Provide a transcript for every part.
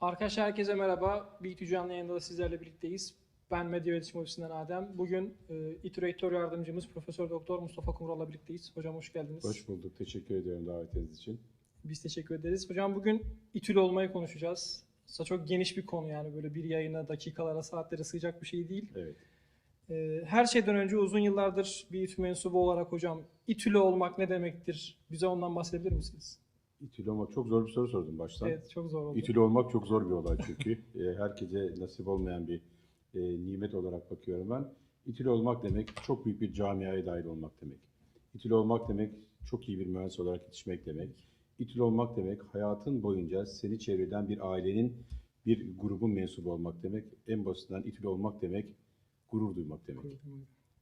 Arkadaşlar herkese merhaba. İTÜ canlı yayında da sizlerle birlikteyiz. Ben Medya İletişim Ofisi'nden Adem. Bugün e, İTÜ Rektör Yardımcımız Profesör Doktor Mustafa Kumral'la birlikteyiz. Hocam hoş geldiniz. Hoş bulduk. Teşekkür ediyorum davetiniz için. Biz teşekkür ederiz. Hocam bugün İTÜ'lü olmayı konuşacağız. Aslında çok geniş bir konu yani böyle bir yayına dakikalara, saatlere sığacak bir şey değil. Evet. E, her şeyden önce uzun yıllardır bir İTÜ mensubu olarak hocam İTÜ'lü olmak ne demektir? Bize ondan bahsedebilir misiniz? İTÜ'lü olmak çok zor bir soru sordum baştan. Evet çok zor oldu. İTÜ'lü olmak çok zor bir olay çünkü. E, Herkese nasip olmayan bir e, nimet olarak bakıyorum ben. İTÜ'lü olmak demek çok büyük bir camiaya dahil olmak demek. İTÜ'lü olmak demek çok iyi bir mühendis olarak yetişmek demek. İTÜ'lü olmak demek hayatın boyunca seni çevreden bir ailenin bir grubun mensubu olmak demek. En basitinden İTÜ'lü olmak demek gurur duymak demek.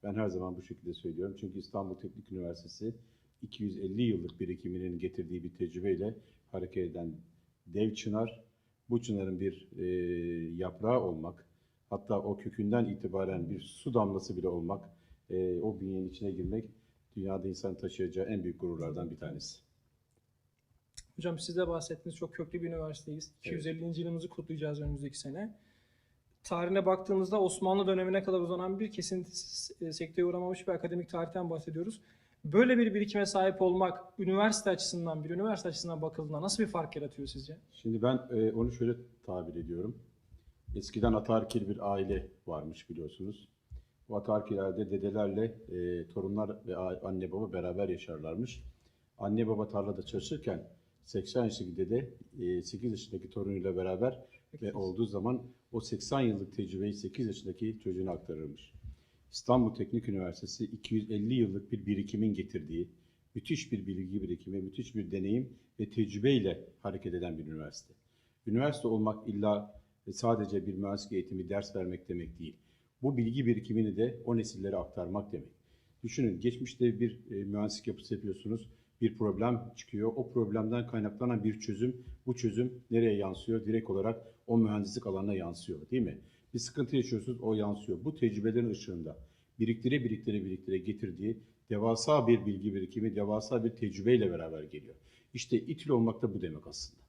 Ben her zaman bu şekilde söylüyorum. Çünkü İstanbul Teknik Üniversitesi 250 yıllık birikiminin getirdiği bir tecrübeyle hareket eden dev çınar. Bu çınarın bir e, yaprağı olmak, hatta o kökünden itibaren bir su damlası bile olmak, e, o bünyenin içine girmek dünyada insan taşıyacağı en büyük gururlardan bir tanesi. Hocam siz de bahsettiğiniz çok köklü bir üniversiteyiz. Evet. 250. yılımızı kutlayacağız önümüzdeki sene. Tarihine baktığımızda Osmanlı dönemine kadar uzanan bir kesintisiz e, sekteye uğramamış bir akademik tarihten bahsediyoruz. Böyle bir birikime sahip olmak üniversite açısından, bir üniversite açısından bakıldığında nasıl bir fark yaratıyor sizce? Şimdi ben e, onu şöyle tabir ediyorum. Eskiden ataerkil bir aile varmış biliyorsunuz. Bu ataerkil ailede dedelerle e, torunlar ve anne baba beraber yaşarlarmış. Anne baba tarlada çalışırken 80 yaşındaki dede e, 8 yaşındaki torunuyla beraber ve olduğu zaman o 80 yıllık tecrübeyi 8 yaşındaki çocuğuna aktarırmış. İstanbul Teknik Üniversitesi 250 yıllık bir birikimin getirdiği müthiş bir bilgi birikimi, müthiş bir deneyim ve tecrübeyle hareket eden bir üniversite. Üniversite olmak illa sadece bir mühendislik eğitimi, ders vermek demek değil. Bu bilgi birikimini de o nesillere aktarmak demek. Düşünün geçmişte bir e, mühendislik yapısı yapıyorsunuz, bir problem çıkıyor. O problemden kaynaklanan bir çözüm, bu çözüm nereye yansıyor? Direkt olarak o mühendislik alanına yansıyor değil mi? Bir sıkıntı yaşıyorsunuz, o yansıyor. Bu tecrübelerin ışığında biriktire biriktire biriktire getirdiği devasa bir bilgi birikimi, devasa bir tecrübeyle beraber geliyor. İşte İTÜ olmak da bu demek aslında.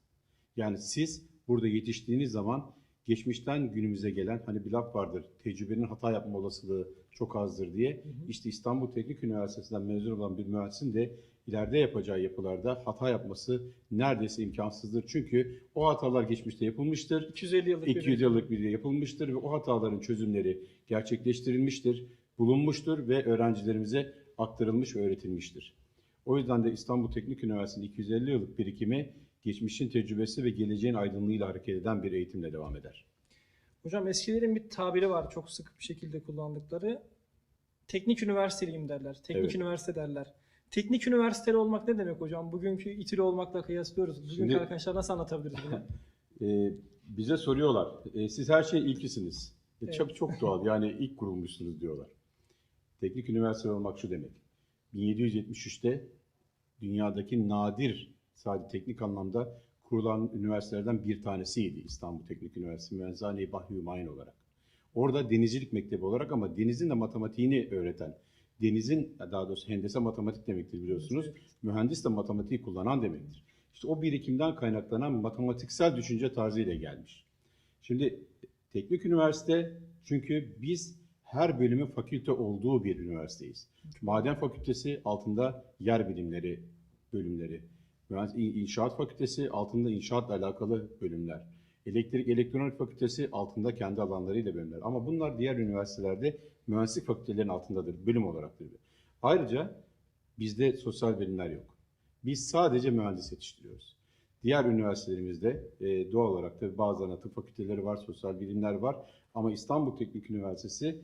Yani siz burada yetiştiğiniz zaman geçmişten günümüze gelen hani bir laf vardır tecrübenin hata yapma olasılığı çok azdır diye. İşte İstanbul Teknik Üniversitesi'nden mezun olan bir mühendisin de ileride yapacağı yapılarda hata yapması neredeyse imkansızdır. Çünkü o hatalar geçmişte yapılmıştır. 250 yıllık bir 200 yıllık bir yapılmıştır ve o hataların çözümleri gerçekleştirilmiştir, bulunmuştur ve öğrencilerimize aktarılmış ve öğretilmiştir. O yüzden de İstanbul Teknik Üniversitesi'nin 250 yıllık birikimi geçmişin tecrübesi ve geleceğin aydınlığıyla hareket eden bir eğitimle devam eder. Hocam eskilerin bir tabiri var çok sık bir şekilde kullandıkları. Teknik üniversiteliyim derler. Teknik Evet. üniversite derler. Teknik üniversiteli olmak ne demek hocam? Bugünkü İTÜ'lü olmakla kıyaslıyoruz. Bugünkü Şimdi- arkadaşlar nasıl anlatabiliriz bunu? Ee, bize soruyorlar, e, siz her şey ilkisiniz. E, Evet. Çok, çok doğal, yani ilk kurulmuşsunuz diyorlar. Teknik üniversite olmak şu demek. 1773'te dünyadaki nadir, sadece teknik anlamda kurulan üniversitelerden bir tanesiydi İstanbul Teknik Üniversitesi Mühendishane-i Bahri olarak. Orada denizcilik mektebi olarak ama denizin de matematiğini öğreten, denizin daha doğrusu hendese matematik demektir biliyorsunuz. Mühendis de matematiği kullanan demektir. İşte o birikimden kaynaklanan matematiksel düşünce tarzıyla gelmiş. Şimdi teknik üniversite çünkü biz her bölümün fakülte olduğu bir üniversiteyiz. Maden fakültesi altında yer bilimleri bölümleri. Mühendis- İnşaat fakültesi altında inşaatla alakalı bölümler. Elektrik elektronik fakültesi altında kendi alanlarıyla bölümler. Ama bunlar diğer üniversitelerde mühendislik fakültelerinin altındadır, bölüm olaraktır. Ayrıca bizde sosyal bilimler yok. Biz sadece mühendis yetiştiriyoruz. Diğer üniversitelerimizde e, doğal olarak da bazılarında tıp fakülteleri var, sosyal bilimler var. Ama İstanbul Teknik Üniversitesi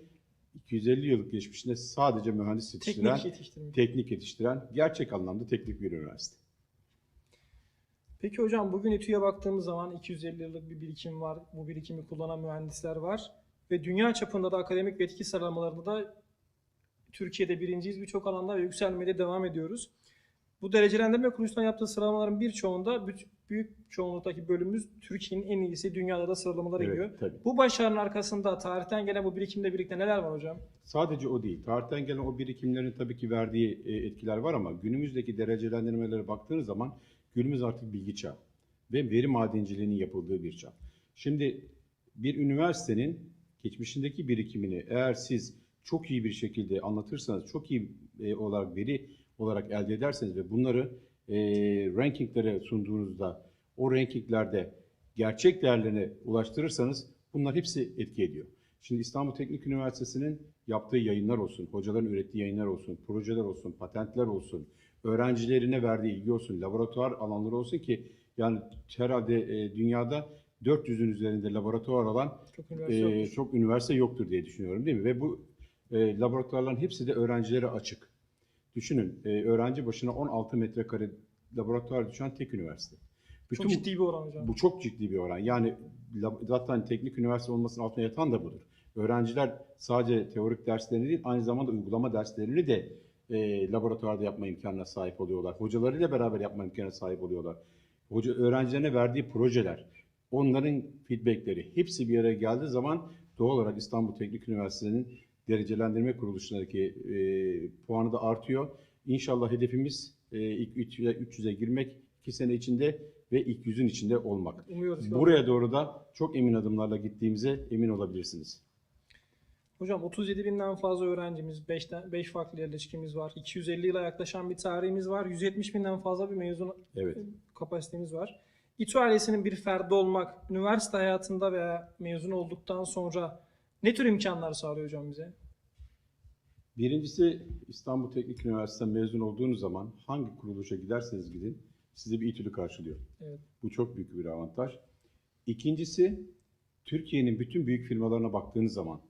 250 yıllık geçmişinde sadece mühendis yetiştiren, Teknik yetiştirmek. teknik yetiştiren, gerçek anlamda teknik bir üniversite. Peki hocam bugün İTÜ'ye baktığımız zaman 250 yıllık bir birikim var. Bu birikimi kullanan mühendisler var. Ve dünya çapında da akademik ve etki sıralamalarında da Türkiye'de birinciyiz birçok alanda ve yükselmeye de devam ediyoruz. Bu derecelendirme kuruluşundan yaptığı sıralamaların birçoğunda büyük çoğunluktaki bölümümüz Türkiye'nin en iyisi dünyada da sıralamalara giriyor. Evet, tabii. Bu başarının arkasında tarihten gelen bu birikimle birlikte neler var hocam? Sadece o değil. Tarihten gelen o birikimlerin tabii ki verdiği e, etkiler var ama günümüzdeki derecelendirmelere baktığınız zaman günümüz artık bilgi çağı. ve veri madenciliğinin yapıldığı bir çağ. Şimdi bir üniversitenin geçmişindeki birikimini eğer siz çok iyi bir şekilde anlatırsanız, çok iyi e, olarak veri olarak elde ederseniz ve bunları e, rankinglere sunduğunuzda o rankinglerde gerçek değerlerine ulaştırırsanız bunlar hepsi etki ediyor. Şimdi İstanbul Teknik Üniversitesi'nin yaptığı yayınlar olsun, hocaların ürettiği yayınlar olsun, projeler olsun, patentler olsun, öğrencilerine verdiği ilgi olsun, laboratuvar alanları olsun ki yani herhalde e, dünyada 400'ün üzerinde laboratuvar alan Çok üniversite e, yoktur. çok üniversite yoktur diye düşünüyorum değil mi? Ve bu e, laboratuvarların hepsi de öğrencilere açık. Düşünün e, öğrenci başına 16 metrekare laboratuvar düşen tek üniversite. Çok ciddi bir oran hocam. Bu çok ciddi bir oran. Yani zaten teknik üniversite olmasının altına yatan da budur. Öğrenciler sadece teorik derslerini değil, aynı zamanda uygulama derslerini de e, laboratuvarda yapma imkanına sahip oluyorlar. Hocalarıyla beraber yapma imkanına sahip oluyorlar. Hoca öğrencilerine verdiği projeler, onların feedbackleri hepsi bir araya geldiği zaman doğal olarak İstanbul Teknik Üniversitesi'nin derecelendirme kuruluşlarındaki e, puanı da artıyor. İnşallah hedefimiz e, ilk 300'e 300'e girmek 2 sene içinde ve ilk yüzün içinde olmak. Umuyoruz. Buraya doğru da çok emin adımlarla gittiğimize emin olabilirsiniz. Hocam 37 binden fazla öğrencimiz, 5, 5 farklı yerleşkimiz var. 250 yıla yaklaşan bir tarihimiz var. 170 binden fazla bir mezun Evet. kapasitemiz var. İTÜ ailesinin bir ferdi olmak, üniversite hayatında veya mezun olduktan sonra ne tür imkanlar sağlıyor hocam bize? Birincisi İstanbul Teknik Üniversitesi'nden mezun olduğunuz zaman hangi kuruluşa giderseniz gidin sizi bir İTÜ'lü karşılıyor. Evet. Bu çok büyük bir avantaj. İkincisi Türkiye'nin bütün büyük firmalarına baktığınız zaman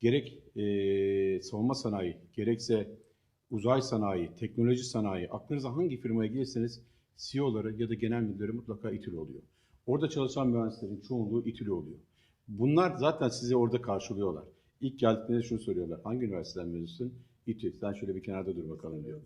gerek eee, savunma sanayi, gerekse uzay sanayi, teknoloji sanayi, aklınıza hangi firmaya gelirseniz CEO'ları ya da genel müdürleri mutlaka İTÜ'lü oluyor. Orada çalışan mühendislerin çoğunluğu İTÜ'lü oluyor. Bunlar zaten sizi orada karşılıyorlar. İlk geldiklerinde şunu soruyorlar. Hangi üniversiteden mezunsun? İTÜ. Sen şöyle bir kenarda dur bakalım diyor.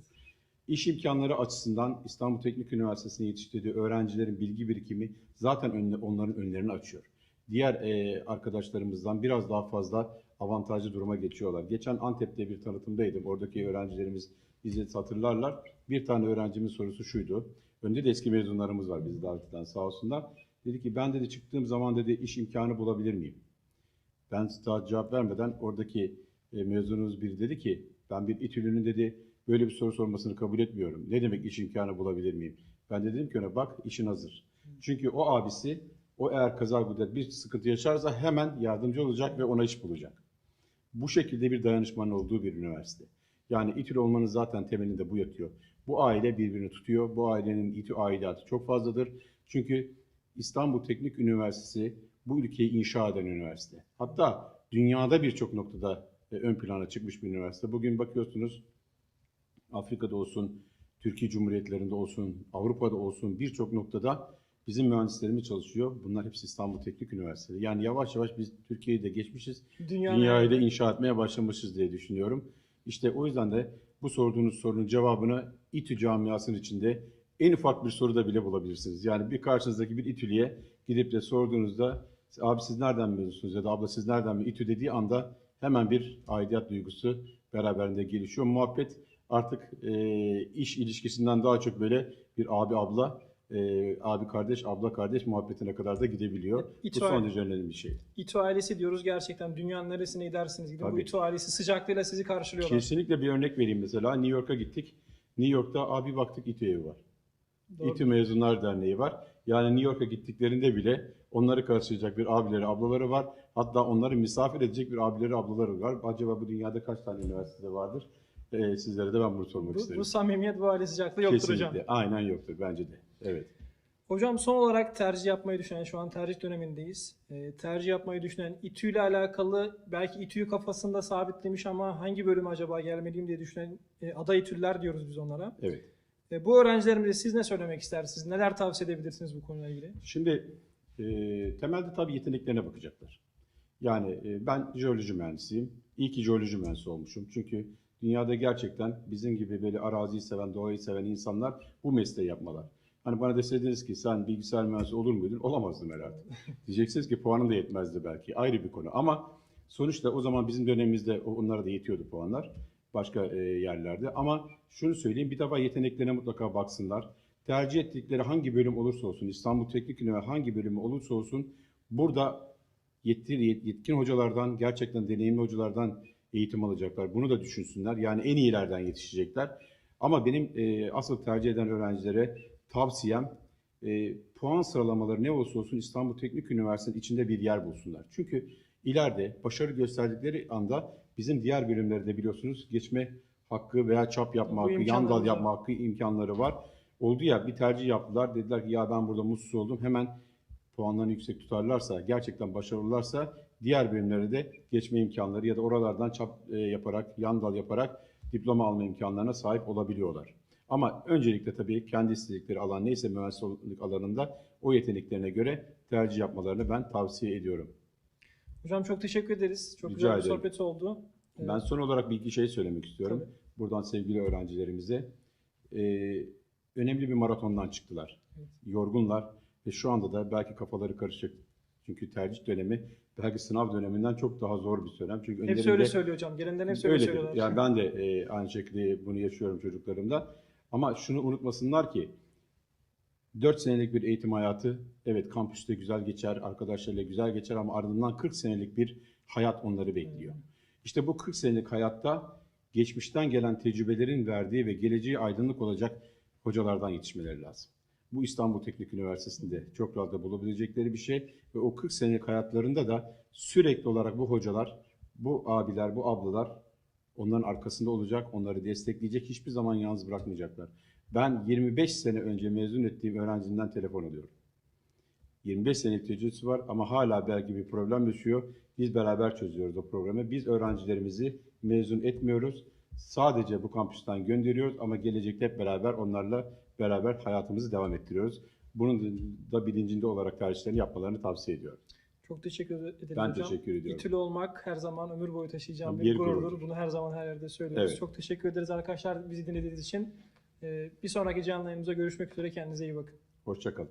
İş imkanları açısından İstanbul Teknik Üniversitesi'nin yetiştirdiği öğrencilerin bilgi birikimi zaten onların önlerini açıyor. Diğer e, arkadaşlarımızdan biraz daha fazla avantajlı duruma geçiyorlar. Geçen Antep'te bir tanıtımdaydım. Oradaki öğrencilerimiz bizi hatırlarlar. Bir tane öğrencimin sorusu şuydu. Önde de eski mezunlarımız var bizi davet eden sağ olsunlar. Dedi ki ben dedi çıktığım zaman dedi iş imkanı bulabilir miyim? Ben daha cevap vermeden oradaki e, mezunumuz biri dedi ki ben bir İTÜ'lünün dedi böyle bir soru sormasını kabul etmiyorum. Ne demek iş imkanı bulabilir miyim? Ben de dedim ki ona bak işin hazır. Çünkü o abisi o eğer kaza kudret bir sıkıntı yaşarsa hemen yardımcı olacak ve ona iş bulacak. Bu şekilde bir dayanışmanın olduğu bir üniversite. Yani İTÜ'lü olmanın zaten temelinde bu yatıyor. Bu aile birbirini tutuyor. Bu ailenin İTÜ aidatı çok fazladır. Çünkü İstanbul Teknik Üniversitesi bu ülkeyi inşa eden üniversite. Hatta dünyada birçok noktada e, ön plana çıkmış bir üniversite. Bugün bakıyorsunuz Afrika'da olsun, Türkiye Cumhuriyetlerinde olsun, Avrupa'da olsun birçok noktada bizim mühendislerimiz çalışıyor. Bunlar hepsi İstanbul Teknik Üniversitesi. Yani yavaş yavaş biz Türkiye'yi de geçmişiz. Dünyanın Dünyayı da inşa etmeye başlamışız diye düşünüyorum. İşte o yüzden de bu sorduğunuz sorunun cevabını İTÜ camiasının içinde en ufak bir soruda bile bulabilirsiniz. Yani bir karşınızdaki bir İTÜ'lüye gidip de sorduğunuzda abi siz nereden mezunsunuz ya da abla siz nereden mi İTÜ dediği anda hemen bir aidiyet duygusu beraberinde gelişiyor. Muhabbet artık e, iş ilişkisinden daha çok böyle bir abi abla, e, abi kardeş, abla kardeş muhabbetine kadar da gidebiliyor. İTÜ Bu son derece önemli bir şey. İTÜ ailesi diyoruz gerçekten dünyanın neresine gidersiniz gidin. Bu Tabii. İTÜ ailesi sıcaklığıyla sizi karşılıyorlar. Kesinlikle bir örnek vereyim mesela. New York'a gittik. New York'ta abi baktık İTÜ evi var. Doğru. İTÜ Mezunlar Derneği var. Yani New York'a gittiklerinde bile onları karşılayacak bir abileri, ablaları var. Hatta onları misafir edecek bir abileri, ablaları var. Acaba bu dünyada kaç tane üniversitede vardır? Ee, sizlere de ben bunu sormak Bu, isterim. bu samimiyet, bu aile sıcaklığı yoktur Kesinlikle. hocam. Aynen yoktur bence de. Evet. Hocam son olarak tercih yapmayı düşünen, şu an tercih dönemindeyiz. Ee, tercih yapmayı düşünen, İTÜ ile alakalı belki İTÜ'yü kafasında sabitlemiş ama hangi bölüme acaba gelmeliyim diye düşünen e, aday İTÜ'lüler diyoruz biz onlara. Evet. E, bu öğrencilerimize siz ne söylemek istersiniz? Neler tavsiye edebilirsiniz bu konuyla ilgili? Şimdi e, temelde tabii yeteneklerine bakacaklar. Yani e, ben jeoloji mühendisiyim. İyi ki jeoloji mühendisi olmuşum. Çünkü dünyada gerçekten bizim gibi böyle araziyi seven, doğayı seven insanlar bu mesleği yapmalar. Hani bana deseydiniz ki sen bilgisayar mühendisi olur muydun? Olamazdım herhalde. Diyeceksiniz ki puanın da yetmezdi belki. Ayrı bir konu. Ama sonuçta o zaman bizim dönemimizde onlara da yetiyordu puanlar. Başka e, yerlerde. Ama şunu söyleyeyim bir defa yeteneklerine mutlaka baksınlar. tercih ettikleri hangi bölüm olursa olsun, İstanbul Teknik Üniversitesi hangi bölümü olursa olsun burada yetkili, yetkin hocalardan, gerçekten deneyimli hocalardan eğitim alacaklar. Bunu da düşünsünler. Yani en iyilerden yetişecekler. Ama benim e, asıl tercih eden öğrencilere tavsiyem e, puan sıralamaları ne olursa olsun İstanbul Teknik Üniversitesi'nin içinde bir yer bulsunlar. Çünkü ileride başarı gösterdikleri anda bizim diğer bölümlerde biliyorsunuz geçme hakkı veya çap yapma Bu hakkı, yan dal yapma hakkı imkanları var. Oldu ya bir tercih yaptılar. Dediler ki ya ben burada mutsuz oldum. Hemen puanlarını yüksek tutarlarsa, gerçekten başarılılarsa diğer bölümlere de geçme imkanları ya da oralardan çap e, yaparak, yan dal yaparak diploma alma imkanlarına sahip olabiliyorlar. Ama öncelikle tabii kendi istedikleri alan neyse mühendislik alanında o yeteneklerine göre tercih yapmalarını ben tavsiye ediyorum. Hocam çok teşekkür ederiz. Çok Rica güzel bir ederim. sohbet oldu. Ben son olarak bir iki şey söylemek istiyorum. Tabii. Buradan sevgili öğrencilerimize. Ee, önemli bir maratondan çıktılar. Evet. Yorgunlar ve şu anda da belki kafaları karışık. Çünkü tercih dönemi belki sınav döneminden çok daha zor bir dönem. Çünkü önlerinde- öyle söylüyor hocam. Gelenlerin hepsi öyle söylüyorlar. Yani ben de e, aynı şekilde bunu yaşıyorum çocuklarımda. Ama şunu unutmasınlar ki 4 senelik bir eğitim hayatı evet kampüste güzel geçer, arkadaşlarıyla güzel geçer ama ardından 40 senelik bir hayat onları bekliyor. İşte bu 40 senelik hayatta geçmişten gelen tecrübelerin verdiği ve geleceği aydınlık olacak hocalardan yetişmeleri lazım. Bu İstanbul Teknik Üniversitesi'nde çok rahat bulabilecekleri bir şey ve o 40 senelik hayatlarında da sürekli olarak bu hocalar, bu abiler, bu ablalar onların arkasında olacak, onları destekleyecek, hiçbir zaman yalnız bırakmayacaklar. Ben 25 sene önce mezun ettiğim öğrencimden telefon alıyorum. 25 senelik tecrübesi var ama hala belki bir problem yaşıyor. Biz beraber çözüyoruz o problemi. Biz öğrencilerimizi mezun etmiyoruz. Sadece bu kampüsten gönderiyoruz ama gelecekte hep beraber onlarla beraber hayatımızı devam ettiriyoruz. Bunun da bilincinde olarak tercihlerini yapmalarını tavsiye ediyorum. Çok teşekkür ederim Ben hocam. teşekkür ediyorum. İTÜ'lü olmak her zaman ömür boyu taşıyacağım Bir bir gururdur. gururdur. Bunu her zaman her yerde söylüyoruz. Evet. Çok teşekkür ederiz arkadaşlar bizi dinlediğiniz için. Ee, Bir sonraki canlı yayınımıza görüşmek üzere. Kendinize iyi bakın. Hoşçakalın.